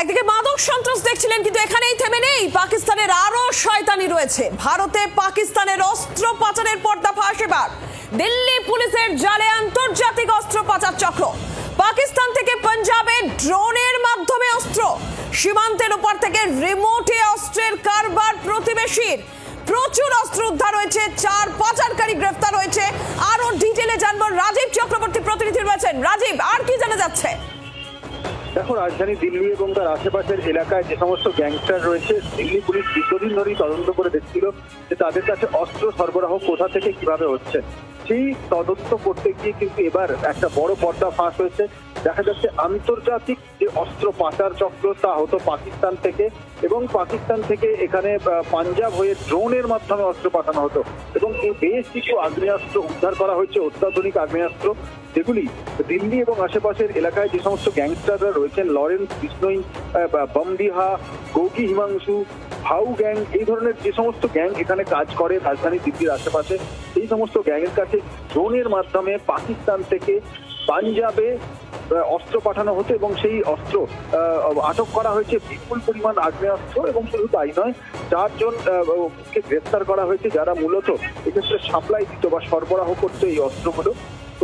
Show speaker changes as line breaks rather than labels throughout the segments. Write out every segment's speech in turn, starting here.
একদিকে মাদক সন্ত্রাস দেখছিলেন, কিন্তু এখানেই থেমে নেই। পাকিস্তানের আরও শয়তানি রয়েছে। ভারতে পাকিস্তানের অস্ত্র পাচারের পর্দা ফাঁস এবার। দিল্লি পুলিশের জালে আন্তর্জাতিক অস্ত্র পাচার চক্র। পাকিস্তান থেকে পাঞ্জাবে ড্রোনের মাধ্যমে অস্ত্র। সীমান্তের উপর থেকে রিমোটে অস্ত্রের কারবার প্রতিবেশীর। প্রচুর অস্ত্র উদ্ধার হয়েছে, চার পাচারকারী গ্রেফতার হয়েছে। আরও ডিটেলে জানব। রাজীব চক্রবর্তী প্রতিনিধি রয়েছেন। রাজীব, আর কি জানা যাচ্ছে?
দেখো, রাজধানী দিল্লি এবং তার আশেপাশের এলাকায় যে সমস্ত গ্যাংস্টার রয়েছে, দিল্লি পুলিশ দীর্ঘদিন ধরেই তদন্ত করে দেখছিল যে তাদের কাছে অস্ত্র সরবরাহ কোথা থেকে কীভাবে হচ্ছে। সেই তদন্ত করতে গিয়ে কিন্তু এবার একটা বড় পর্দা ফাঁস হয়েছে। দেখা যাচ্ছে আন্তর্জাতিক যে অস্ত্র পাচার চক্র, তা হতো পাকিস্তান থেকে এবং পাকিস্তান থেকে এখানে পাঞ্জাব হয়ে ড্রোনের মাধ্যমে অস্ত্র পাঠানো হতো। এবং এই বেশ কিছু আগ্নেয়াস্ত্র উদ্ধার করা হয়েছে, অত্যাধুনিক আগ্নেয়াস্ত্র। যেগুলি দিল্লি এবং আশেপাশের এলাকায় যে সমস্ত গ্যাংস্টাররা রয়েছেন, লরেন্স বিষ্ণই বমবিহা, গৌকি হিমাংশু হাউ গ্যাং এই ধরনের যে সমস্ত গ্যাং এখানে কাজ করে রাজধানী দিল্লির আশেপাশে এই সমস্ত গ্যাংয়ের কাছে ড্রোনের মাধ্যমে পাকিস্তান থেকে পাঞ্জাবে অস্ত্র পাঠানো হতো এবং সেই অস্ত্র আটক করা হয়েছে বিপুল পরিমাণ আগ্নেয়াস্ত্র এবং শুধু তাই নয় চারজন কে গ্রেফতার করা হয়েছে যারা মূলত এক্ষেত্রে সাপ্লাই দিত বা সরবরাহ করতো এই অস্ত্রগুলো।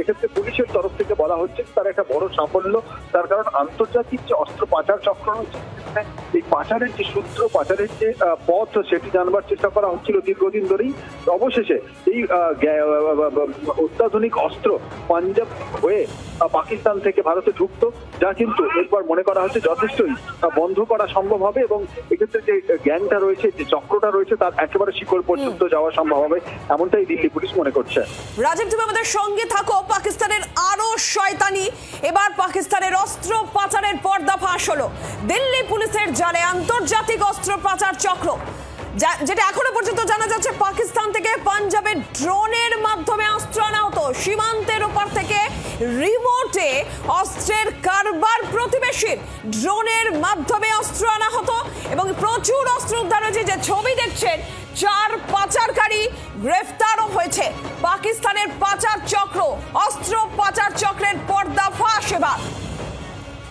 এক্ষেত্রে পুলিশের তরফ থেকে বলা হচ্ছে তার একটা বড় সাফল্য তার কারণ আন্তর্জাতিক যে অস্ত্র পাচার চক্র রয়েছে, সেখানে এই পাচারের যে সূত্র পাচারের যে পথ সেটি জানবার চেষ্টা করা হচ্ছিল দীর্ঘদিন ধরেই। অবশেষে এই অত্যাধুনিক অস্ত্র পাঞ্জাব হয়ে পাকিস্তান থেকে ভারতে ঢুকতো যা কিন্তু এরপর মনে করা হচ্ছে যথেষ্টই বন্ধ করা সম্ভব হবে এবং এক্ষেত্রে যে গ্যাংটা রয়েছে যে চক্রটা রয়েছে তার একেবারে শিকড় পর্যন্ত যাওয়া সম্ভব হবে এমনটাই দিল্লি পুলিশ মনে করছে।
রাজীব তুমি আমাদের সঙ্গে থাকো। পাকিস্তানের এবার পাকিস্তানের অস্ত্র পাচারের পর্দা ফাঁস হলো। দিল্লি পুলিশের জালে আন্তর্জাতিক অস্ত্র পাচার চক্র। যেটা এখনও পর্যন্ত জানা যাচ্ছে, পাকিস্তান থেকে পাঞ্জাবের ড্রোনের মাধ্যমে অস্ত্র আনা হতো। সীমান্তের ওপর থেকে রিমোটে অস্ত্রের কারবার প্রতিবেশীর ড্রোনের মাধ্যমে অস্ত্র আনা হতো এবং প্রচুর অস্ত্র উদ্ধার হয়েছে। যে ছবি দেখছেন, চার পাচারকারী গ্রেফতারও হয়েছে। পাকিস্তানের পাচার চক্র, অস্ত্র পাচার চক্রের পর্দা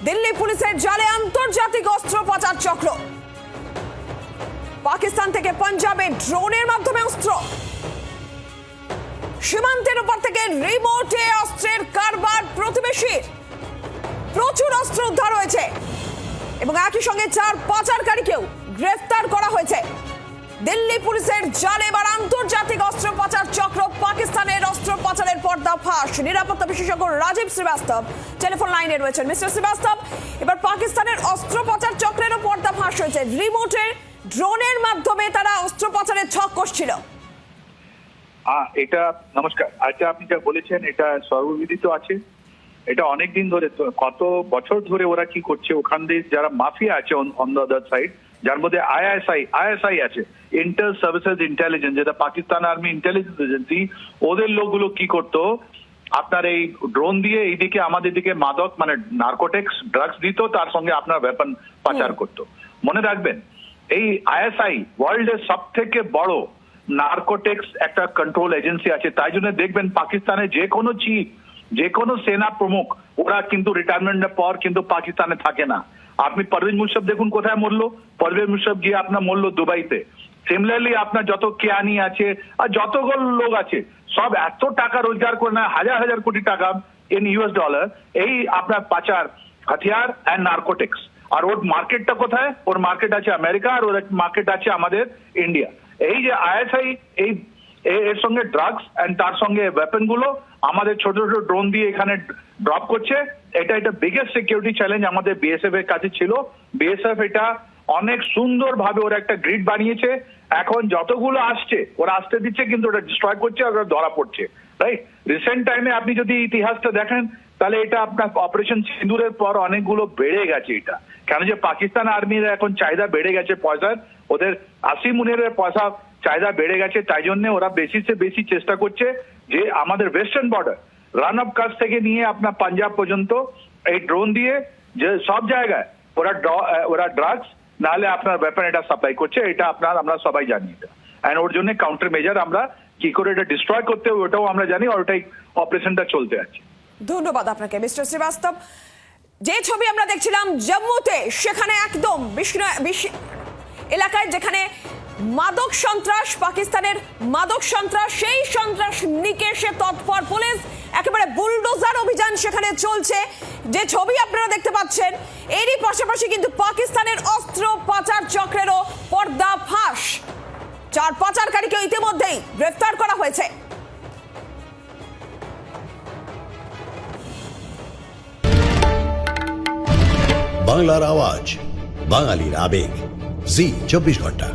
দিল্লি পুলিশের জালে আন্তর্জাতিক অস্ত্র পাচার চক্র। পাকিস্তান থেকে পাঞ্জাবে ড্রোনের মাধ্যমে অস্ত্র। সীমান্তের উপর থেকে রিমোটে অস্ত্রের কারবার প্রতিবেশীর। প্রচুর অস্ত্র উদ্ধার হয়েছে। এবং একই সঙ্গে চার পাচারকারীকেও গ্রেফতার করা হয়েছে। দিল্লি পুলিশের জালে এবার আন্তর্জাতিক অস্ত্র পাচার চক্র, পাকিস্তানের অস্ত্র পাচারের পর্দা ফাঁস। নিরাপত্তা বিশেষজ্ঞ রাজীব শ্রীবাস্তব টেলিফোন লাইনে রয়েছেন। মিস্টার শ্রীবাস্তব, এবার পাকিস্তানের অস্ত্র পাচার চক্রেরও পর্দা ফাঁস হয়েছে। রিমোটের, ড্রোনের মাধ্যমে তারা অস্ত্র পাচারের ছক কষছিল
এটা নমস্কার আচ্ছা আপনি যা বলেছেন, এটা সর্ববিদিত আছে। এটা অনেক দিন ধরে কত বছর ধরে ওরা কি করছে? ওখান দিয়ে যারা মাফিয়া আছে অন দ্য আদার সাইড যার মধ্যে আইএসআই আইএসআই আছে। ইন্টার সার্ভিসেস ইন্টেলিজেন্স যেটা পাকিস্তান আর্মি ইন্টেলিজেন্স এজেন্সি ওদের লোকগুলো কি করতো? আপনার এই ড্রোন দিয়ে এইদিকে আমাদের দিকে মাদক মানে নার্কোটিক্স ড্রাগস দিত তার সঙ্গে আপনার ওয়েপন পাচার করতো। মনে রাখবেন এই আইএসআই ওয়ার্ল্ডের সব থেকে বড় নার্কোটিক্স একটা কন্ট্রোল এজেন্সি আছে। তাই জন্য দেখবেন পাকিস্তানে যে কোনো চিফ যে কোনো সেনা প্রমুখ ওরা কিন্তু রিটায়ারমেন্টের পর কিন্তু পাকিস্তানে থাকে না। আপনি পারভেজ মুশারফ দেখুন কোথায় মরলো? পারভেজ মুশারফ গিয়ে আপনার মরলো দুবাইতে। সিমিলারলি আপনার যত কেয়ানি আছে আর যতগুলো লোক আছে, সব এত টাকা রোজগার করে না হাজার হাজার কোটি টাকা ইন ইউএস ডলার এই আপনার পাচার, হাতিয়ার অ্যান্ড নার্কোটিক্স আর ওর মার্কেটটা কোথায়? ওর মার্কেট আছে আমেরিকা আর ওর মার্কেট আছে আমাদের ইন্ডিয়া। এই যে আইএসআই, এই এর সঙ্গে ড্রাগস এন্ড তার সঙ্গে ওয়েপনগুলো আমাদের ছোট ছোট ড্রোন দিয়ে এখানে ড্রপ করছে। এটা এটা বিগেস্ট সিকিউরিটি চ্যালেঞ্জ আমাদের বিএসএফ এর কাছে ছিল। বিএসএফ এটা অনেক সুন্দর ভাবে ওরা একটা গ্রিড বানিয়েছে। এখন যতগুলো আসছে, ওরা আসতে দিচ্ছে কিন্তু ওটা ডিস্ট্রয় করছে আর ধরা পড়ছে। রাইট রিসেন্ট টাইমে আপনি যদি ইতিহাসটা দেখেন, তাহলে এটা আপনার অপারেশন সিঁদুরের পর অনেকগুলো বেড়ে গেছে এটা। কেন যে পাকিস্তান আর্মির এখন চাহিদা বেড়ে গেছে পয়সার। ওদের আশি মুনের পয়সা চাহিদা বেড়ে গেছে, তাই জন্য ওরা বেশি সে বেশি চেষ্টা করছে। যে আমাদের ওয়েস্টার্ন বর্ডার রান অফ কাজ থেকে নিয়ে আপনার পাঞ্জাব পর্যন্ত, এই ড্রোন দিয়ে যে সব জায়গায় ওরা ওরা ড্রাগস নাহলে আপনার ব্যাপার এটা সাপ্লাই করছে, এটা আপনার আমরা সবাই জানি এটা। অ্যান্ড ওর জন্য কাউন্টার মেজার আমরা কি করে এটা ডিস্ট্রয় করতে ওটাও আমরা জানি, আর ওটাই অপারেশনটা চলতে আছে।
ধন্যবাদ আপনাকে, মিস্টার শ্রীবাস্তব। যে ছবি আমরা দেখছিলাম জম্মুতে, সেখানে একদম এলাকায় যেখানে মাদক সন্ত্রাস, পাকিস্তানের মাদক সন্ত্রাস, সেই সন্ত্রাস নিকেশে তৎপর পুলিশ, একেবারে বুলডোজার অভিযান সেখানে চলছে। যে ছবি আপনারা দেখতে পাচ্ছেন, এরই পাশাপাশি কিন্তু পাকিস্তানের অস্ত্র পাচার চক্রেরও পর্দা ফাঁস। চার পাচারকারীকে ইতিমধ্যেই গ্রেফতার করা হয়েছে।
বাংলার আওয়াজ, বাঙালির আবেগ। জি, চব্বিশ ঘণ্টা।